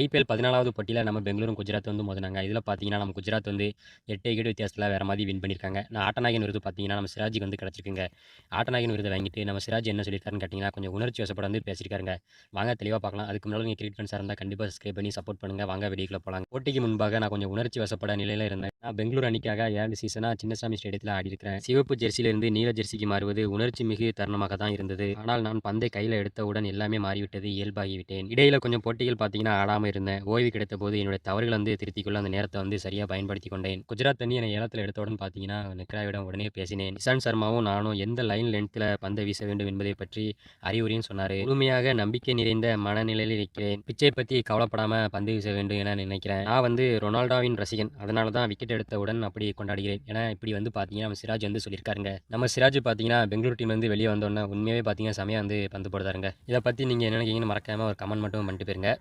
IPL பதினாலாவது போட்டியில் நம்ம பெங்களூரும் குஜராத் வந்து மோதினாங்க. இதில் பார்த்தீங்கன்னா நம்ம குஜராத் வந்து எட்டு விக்கெட் வித்தியாசத்தில் வேறு மாதிரி வின் பண்ணியிருக்காங்க நான் ஆட்டநாயகன் விருது பார்த்தீங்கன்னா நம்ம சிராஜுக்கு வந்து கிடச்சிருக்குங்க. ஆட்டநாயகன் விருதை வாங்கிட்டு நம்ம சிராஜ் என்ன சொல்லியிருக்காருன்னு கேட்டிங்கன்னா கொஞ்சம் உணர்ச்சி வசப்பட வந்து பேசியிருக்காருங்க. வாங்க தெளிவாக பார்க்கலாம். அதுக்கு முன்னாடி நீங்கள் கிரிக்கெட் ஃபேன்ஸாக இருந்தால் கண்டிப்பாக சப்ஸ்கிரைப் பண்ணி சப்போர்ட் பண்ணுங்கள் வாங்க வெளியே போகலாம் போட்டிக்கு முன்பாக நான் கொஞ்சம் உணர்ச்சி வசப்பட நிலையில் இருந்தேன். நான் பெங்களூர் அணிக்காக ஏழு சீசனாக சின்னசாமி ஸ்டேடியத்தில் ஆடி இருக்கிறேன் சிவப்பு ஜெர்சியிலிருந்து நீல ஜெர்சிக்கு மாறுவது உணர்ச்சி மிகு தருணமாக தான் இருந்தது. ஆனால் நான் பந்தை கையில் எடுத்தவுடன் எல்லாமே மாறிவிட்டது இயல்பாகிவிட்டேன். இடையில் கொஞ்சம் போட்டிகள் பார்த்தீங்கன்னா ஆடாமல் இருந்தேன் ஓய்வு கிடைத்த போது என்னுடைய தவறுகளை வந்து திருத்திக்கொள்ள அந்த நேரத்தை வந்து சரியாக பயன்படுத்தி கொண்டேன். குஜராத் தண்ணி என்னை ஏலத்தில் எடுத்தவுடன் பார்த்தீங்கன்னா நிக்ராவிடம் உடனே பேசினேன். இசான் சர்மாவும் நானும் எந்த லைன் லென்த்தில் பந்தை வீச வேண்டும் என்பதை பற்றி அறிவுரையும் சொன்னார். முழுமையாக நம்பிக்கை நிறைந்த மனநிலையில் இருக்கிறேன் பிச்சை பற்றி கவலைப்படாமல் பந்து வீச வேண்டும் என நினைக்கிறேன். நான் வந்து ரொனால்டோவின் ரசிகன். அதனால தான் விக்கெட் எடுத்தவுடன் அப்படி கொண்டாடுகிறேன். ஏன்னா இப்படி வந்து பார்த்தீங்கன்னா நம்ம சிராஜ் வந்து சொல்லியிருக்காருங்க. நம்ம சிராஜ் பார்த்தீங்கன்னா பெங்களூர் டீம் வந்து வெளியே வந்தோன்னே உண்மையாகவே பார்த்தீங்கன்னா செமையாக வந்து பந்து போடுதாருங்க. இதை பற்றி நீங்கள் என்ன நினைக்கிறீங்கன்னு மறக்காமல் ஒரு கமெண்ட் மட்டும் பண்ணிட்டு போயிருங்க.